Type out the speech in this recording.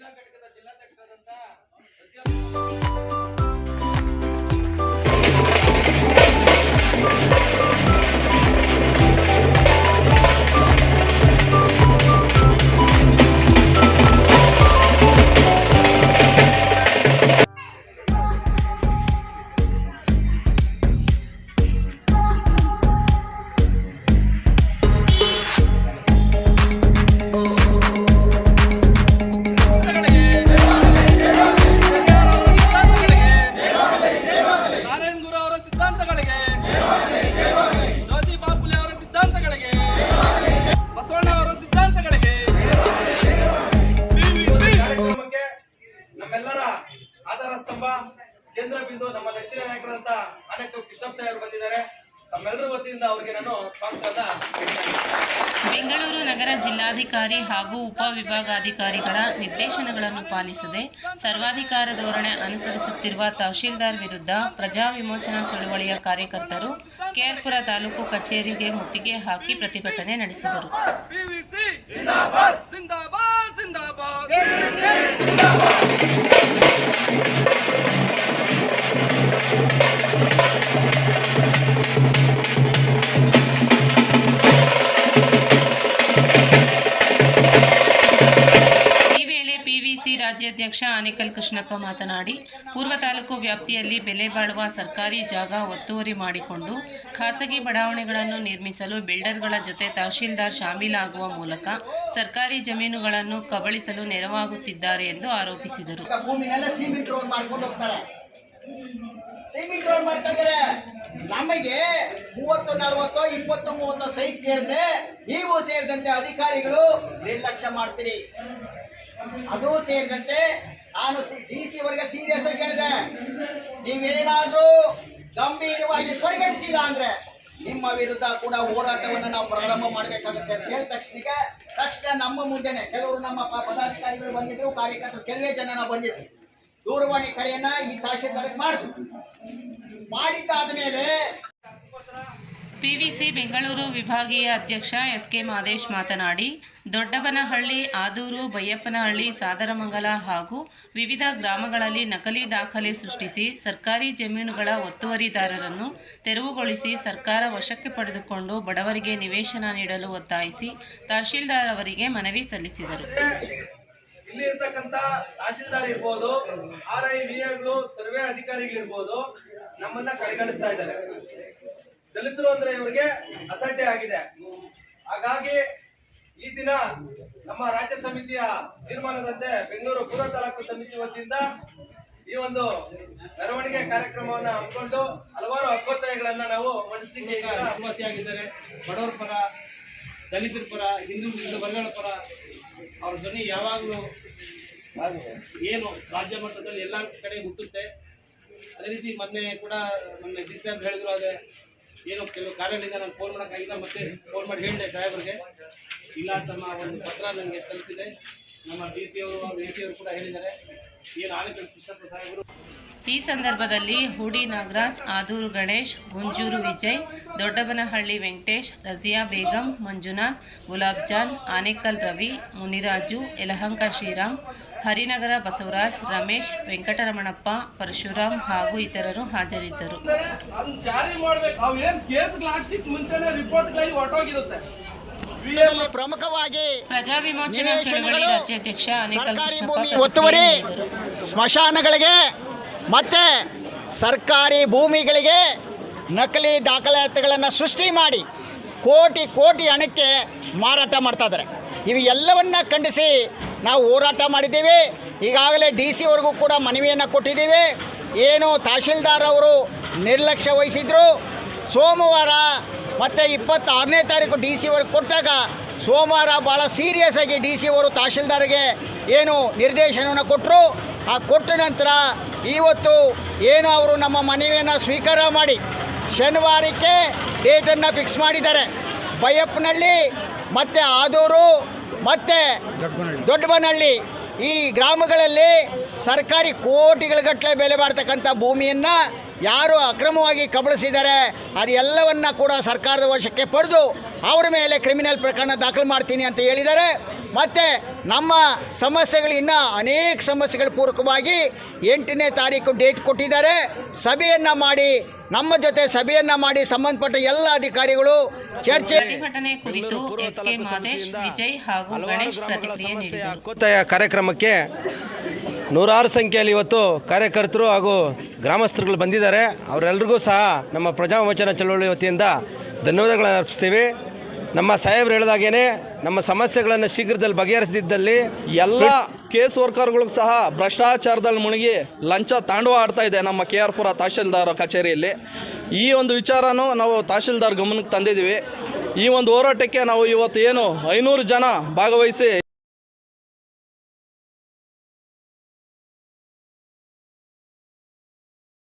ಮಹಿಳಾ ಘಟಕದ ಜಿಲ್ಲಾಧ್ಯಕ್ಷರಾದಂತ ಬಿಂದು ನಮ್ಮ ನೆಚ್ಚಿನ ನಾಯಕರಂತ ಅನೇಕ ಕೃಷ್ಣಪ್ಪ ಬಂದಿದ್ದಾರೆ. ತಮ್ಮೆಲ್ಲರ ವತಿಯಿಂದ ಅವರಿಗೆ ನಾನು ಸ್ವಾಗತವನ್ನ ಬೆಂಗಳೂರು ನಗರ ಜಿಲ್ಲಾಧಿಕಾರಿ ಹಾಗೂ ಉಪವಿಭಾಗಾಧಿಕಾರಿಗಳ ನಿರ್ದೇಶನಗಳನ್ನು ಪಾಲಿಸದೆ ಸರ್ವಾಧಿಕಾರ ಧೋರಣೆ ಅನುಸರಿಸುತ್ತಿರುವ ತಹಶೀಲ್ದಾರ್ ವಿರುದ್ಧ ಪ್ರಜಾ ವಿಮೋಚನಾ ಚಳುವಳಿಯ ಕಾರ್ಯಕರ್ತರು ಕೆಆರ್ಪುರ ತಾಲೂಕು ಕಚೇರಿಗೆ ಮುತ್ತಿಗೆ ಹಾಕಿ ಪ್ರತಿಭಟನೆ ನಡೆಸಿದರು. ರಾಜ್ಯಾಧ್ಯಕ್ಷ ಆನೇಕಲ್ ಕೃಷ್ಣಪ್ಪ ಮಾತನಾಡಿ, ಪೂರ್ವ ತಾಲೂಕು ವ್ಯಾಪ್ತಿಯಲ್ಲಿ ಬೆಲೆ ಬಾಳುವ ಸರ್ಕಾರಿ ಜಾಗ ಒತ್ತುವರಿ ಮಾಡಿಕೊಂಡು ಖಾಸಗಿ ಬಡಾವಣೆಗಳನ್ನು ನಿರ್ಮಿಸಲು ಬಿಲ್ಡರ್ಗಳ ಜೊತೆ ತಹಶೀಲ್ದಾರ್ ಶಾಮೀಲಾಗುವ ಮೂಲಕ ಸರ್ಕಾರಿ ಜಮೀನುಗಳನ್ನು ಕಬಳಿಸಲು ನೆರವಾಗುತ್ತಿದ್ದಾರೆ ಎಂದು ಆರೋಪಿಸಿದರು. ಮಾಡ್ತಾ ನಮಗೆ ಮೂವತ್ತು, ನಲವತ್ತು, ಇಪ್ಪತ್ತು, ಮೂವತ್ತು ಸೈಟ್ ಕೇಳಿದ್ರೆ ನೀವು ಸೇರಿದಂತೆ ಅಧಿಕಾರಿಗಳು ನಿರ್ಲಕ್ಷ್ಯ ಮಾಡ್ತೀರಿ. ಅದು ಸೇರಿದಂತೆ ನಾನು ಡಿ ಸಿ ವರ್ಗ ಸೀರಿಯಸ್ ಆಗಿ ಹೇಳಿದೆ. ನೀವೇನಾದ್ರೂ ಗಂಭೀರವಾಗಿ ಪರಿಗಣಿಸಿಲ್ಲ ಅಂದ್ರೆ ನಿಮ್ಮ ವಿರುದ್ಧ ಕೂಡ ಹೋರಾಟವನ್ನು ನಾವು ಪ್ರಾರಂಭ ಮಾಡಬೇಕಾಗುತ್ತೆ ಅಂತ ಹೇಳಿದ ತಕ್ಷಣಕ್ಕೆ, ತಕ್ಷಣ ನಮ್ಮ ಮುಂದೆನೆ ಕೆಲವರು ನಮ್ಮ ಪದಾಧಿಕಾರಿಗಳು ಬಂದಿದ್ರು ಕಾರ್ಯಕರ್ತರು, ಕೆಲವೇ ಜನ ನಾವು ಬಂದಿದ್ರು. ದೂರವಾಣಿ ಕರೆಯನ್ನ ಈ ತಹಶೀಲ್ದಾರ್ಗೆ ಮಾಡಿದ್ರು ಮಾಡಿದ್ದಾದ ಮೇಲೆ ಪಿವಿಸಿ ಬೆಂಗಳೂರು ವಿಭಾಗೀಯ ಅಧ್ಯಕ್ಷ ಎಸ್ ಕೆ ಮಾದೇಶ್ ಮಾತನಾಡಿ, ದೊಡ್ಡಬನಹಳ್ಳಿ, ಆದೂರು, ಬೈಯಪ್ಪನಹಳ್ಳಿ, ಸಾದರಮಂಗಲ ಹಾಗೂ ವಿವಿಧ ಗ್ರಾಮಗಳಲ್ಲಿ ನಕಲಿ ದಾಖಲೆ ಸೃಷ್ಟಿಸಿ ಸರ್ಕಾರಿ ಜಮೀನುಗಳ ಒತ್ತುವರಿದಾರರನ್ನು ತೆರವುಗೊಳಿಸಿ ಸರ್ಕಾರ ವಶಕ್ಕೆ ಪಡೆದುಕೊಂಡು ಬಡವರಿಗೆ ನಿವೇಶನ ನೀಡಲು ಒತ್ತಾಯಿಸಿ ತಹಶೀಲ್ದಾರ್ ಅವರಿಗೆ ಮನವಿ ಸಲ್ಲಿಸಿದರು. ನಮ್ಮನ್ನ ಕಡೆಗಣಿಸ್ತಾ ಇದ್ದಾರೆ. ದಲಿತರು ಅಂದ್ರೆ ಇವರಿಗೆ ಅಸಡ್ಡೆ ಆಗಿದೆ. ಹಾಗಾಗಿ ಈ ದಿನ ನಮ್ಮ ರಾಜ್ಯ ಸಮಿತಿಯ ತೀರ್ಮಾನದಂತೆ ಬೆಂಗಳೂರು ಪೂರ್ವ ತಾಲೂಕು ಸಮಿತಿ ವತಿಯಿಂದ ಈ ಒಂದು ಮೆರವಣಿಗೆ ಕಾರ್ಯಕ್ರಮವನ್ನ ಹಮ್ಮಿಕೊಂಡು ಹಲವಾರು ಅಭ್ಯರ್ಥಿಗಳನ್ನ ನಾವು ಮಂಡಿಸಲಿಕ್ಕೆ ಈಗ ಆದಿವಾಸಿಯಾಗಿದ್ದಾರೆ ಬಡವರ ಪರ, ದಲಿತರ ಪರ, ಹಿಂದೂ ವರ್ಗಗಳ ಪರ ಅವ್ರ ಧ್ವನಿ ಯಾವಾಗಲೂ ಏನು ರಾಜ್ಯ ಮಟ್ಟದಲ್ಲಿ ಎಲ್ಲ ಕಡೆ ಮುಟ್ಟುತ್ತೆ. ಅದೇ ರೀತಿ ಮೊನ್ನೆ ಕೂಡ ಮೊನ್ನೆ ಡಿ ಹೇಳಿದ್ರು, ಅದೇ ಏನು ಕೆಲವು ಕಾರ್ಯಗಳಿಂದ ನಾನು ಫೋನ್ ಮಾಡೋಕ್ಕಾಗಿಲ್ಲ, ಮತ್ತೆ ಫೋನ್ ಮಾಡಿ ಹೇಳಿದೆ ಸಾಹೇಬ್ರಿಗೆ. ಇಲ್ಲ ತಮ್ಮ ಒಂದು ಪತ್ರ ನನಗೆ ತಲುಪಿದೆ. ನಮ್ಮ ಡಿ ಸಿ ಅವರು ಎ ಸಿ ಅವರು ಕೂಡ ಹೇಳಿದ್ದಾರೆ. ಏನು ಆನೇಕಲ್ ಕೃಷ್ಣಪ್ಪ ಸಾಹೇಬರು ಈ ಸಂದರ್ಭದಲ್ಲಿ ಹೂಡಿ ನಾಗರಾಜ್ ಆದೂರು ಗಣೇಶ್ ಗುಂಜೂರು ವಿಜಯ್ ದೊಡ್ಡಬನಹಳ್ಳಿ ವೆಂಕಟೇಶ್ ರಜಿಯಾ ಬೇಗಂ ಮಂಜುನಾಥ್ ಗುಲಾಬ್ ಜಾನ್ ಆನೇಕಲ್ ರವಿ ಮುನಿರಾಜು ಯಲಹಂಕ ಶ್ರೀರಾಮ್ ಹರಿನಗರ ಬಸವರಾಜ್ ರಮೇಶ್ ವೆಂಕಟರಮಣಪ್ಪ ಪರಶುರಾಮ್ ಹಾಗೂ ಇತರರು ಹಾಜರಿದ್ದರು. ಪ್ರಮುಖವಾಗಿ ಪ್ರಜಾ ವಿಮೋಚನಾ ಚಳವಳಿ ರಾಜ್ಯಾಧ್ಯಕ್ಷ ಆನೇಕಲ್ ಸರ್ಕಾರಿ ಭೂಮಿ ಒತ್ತುವರಿ. ಸ್ಮಶಾನಗಳಿಗೆ ಮತ್ತೆ ಸರ್ಕಾರಿ ಭೂಮಿಗಳಿಗೆ ನಕಲಿ ದಾಖಲಾತಿಗಳನ್ನು ಸೃಷ್ಟಿ ಮಾಡಿ ಕೋಟಿ ಕೋಟಿ ಹಣಕ್ಕೆ ಮಾರಾಟ ಮಾಡ್ತಾ ಇದ್ದಾರೆ. ಇವು ಎಲ್ಲವನ್ನ ಖಂಡಿಸಿ ನಾವು ಹೋರಾಟ ಮಾಡಿದ್ದೀವಿ. ಈಗಾಗಲೇ ಡಿ ಸಿ ಅವ್ರಿಗೂ ಕೂಡ ಮನವಿಯನ್ನು ಕೊಟ್ಟಿದ್ದೀವಿ. ಏನು ತಹಶೀಲ್ದಾರ್ ಅವರು ನಿರ್ಲಕ್ಷ್ಯ ವಹಿಸಿದ್ರು. ಸೋಮವಾರ ಮತ್ತು ಇಪ್ಪತ್ತಾರನೇ ತಾರೀಕು ಡಿ ಸಿ ಅವ್ರಿಗೆ ಕೊಟ್ಟಾಗ ಸೋಮವಾರ ಭಾಳ ಸೀರಿಯಸ್ ಆಗಿ ಡಿ ಸಿ ಅವರು ತಹಶೀಲ್ದಾರ್ಗೆ ಏನು ನಿರ್ದೇಶನವನ್ನು ಕೊಟ್ಟರು ಆ ಕೊಟ್ಟ ನಂತರ ಇವತ್ತು ಏನು ಅವರು ನಮ್ಮ ಮನವಿಯನ್ನು ಸ್ವೀಕಾರ ಮಾಡಿ ಶನಿವಾರಕ್ಕೆ ಡೇಟನ್ನು ಫಿಕ್ಸ್ ಮಾಡಿದ್ದಾರೆ. ಬೈಯಪ್ಪನಹಳ್ಳಿ ಮತ್ತು ಆದೂರು ಮತ್ತು ದೊಡ್ಡಬನಹಳ್ಳಿ. ಈ ಗ್ರಾಮಗಳಲ್ಲಿ ಸರ್ಕಾರಿ ಕೋಟಿಗಳ ಗಟ್ಟಲೆ ಬೆಲೆ ಬಾಳ್ತಕ್ಕಂಥ ಭೂಮಿಯನ್ನು ಯಾರು ಅಕ್ರಮವಾಗಿ ಕಬಳಿಸಿದ್ದಾರೆ ಅದೆಲ್ಲವನ್ನ ಕೂಡ ಸರ್ಕಾರದ ವಶಕ್ಕೆ ಪಡೆದು ಅವರ ಮೇಲೆ ಕ್ರಿಮಿನಲ್ ಪ್ರಕರಣ ದಾಖಲು ಮಾಡ್ತೀನಿ ಅಂತ ಹೇಳಿದ್ದಾರೆ ಮತ್ತು ನಮ್ಮ ಸಮಸ್ಯೆಗಳು ಇನ್ನೂ ಅನೇಕ ಸಮಸ್ಯೆಗಳ ಪೂರಕವಾಗಿ ಎಂಟನೇ ತಾರೀಕು ಡೇಟ್ ಕೊಟ್ಟಿದ್ದಾರೆ. ಸಭೆಯನ್ನು ಮಾಡಿ ನಮ್ಮ ಜೊತೆ ಸಭೆಯನ್ನ ಮಾಡಿ ಸಂಬಂಧಪಟ್ಟ ಎಲ್ಲ ಅಧಿಕಾರಿಗಳು ಚರ್ಚೆ ಪ್ರತಿಭಟನೆ ಕುರಿತು ಎಸ್ಕೆ ಮಾದೇಶ್ ವಿಜಯ್ ಹಾಗೂ ಗಣೇಶ್ ಪ್ರತಿಕ್ರಿಯೆ ನೀಡಿದರು. ಕಾರ್ಯಕ್ರಮಕ್ಕೆ ನೂರಾರು ಸಂಖ್ಯೆಯಲ್ಲಿ ಇವತ್ತು ಕಾರ್ಯಕರ್ತರು ಹಾಗೂ ಗ್ರಾಮಸ್ಥರುಗಳು ಬಂದಿದ್ದಾರೆ. ಅವರೆಲ್ಲರಿಗೂ ಸಹ ನಮ್ಮ ಪ್ರಜಾವಚನ ಚಳವಳಿ ವತಿಯಿಂದ ಧನ್ಯವಾದಗಳನ್ನು ಅರ್ಪಿಸ್ತೀವಿ. ನಮ್ಮ ಸಾಹೇಬ್ರು ಹೇಳಿದಾಗೇನೆ ನಮ್ಮ ಸಮಸ್ಯೆಗಳನ್ನು ಶೀಘ್ರದಲ್ಲಿ ಬಗೆಹರಿಸದಿದ್ದಲ್ಲಿ ಎಲ್ಲ ಕೇಸ್ ವರ್ಕರ್ಗಳಿಗೂ ಸಹ ಭ್ರಷ್ಟಾಚಾರದಲ್ಲಿ ಮುಳುಗಿ ಲಂಚ ತಾಂಡವ ಆಡ್ತಾ ಇದೆ ನಮ್ಮ ಕೆ ಆರ್ ಪುರ ತಹಶೀಲ್ದಾರ್ ಕಚೇರಿಯಲ್ಲಿ. ಈ ಒಂದು ವಿಚಾರನೂ ನಾವು ತಹಶೀಲ್ದಾರ್ ಗಮನಕ್ಕೆ ತಂದಿದ್ದೀವಿ. ಈ ಒಂದು ಹೋರಾಟಕ್ಕೆ ನಾವು ಇವತ್ತು ಏನು ಐನೂರು ಜನ ಭಾಗವಹಿಸಿ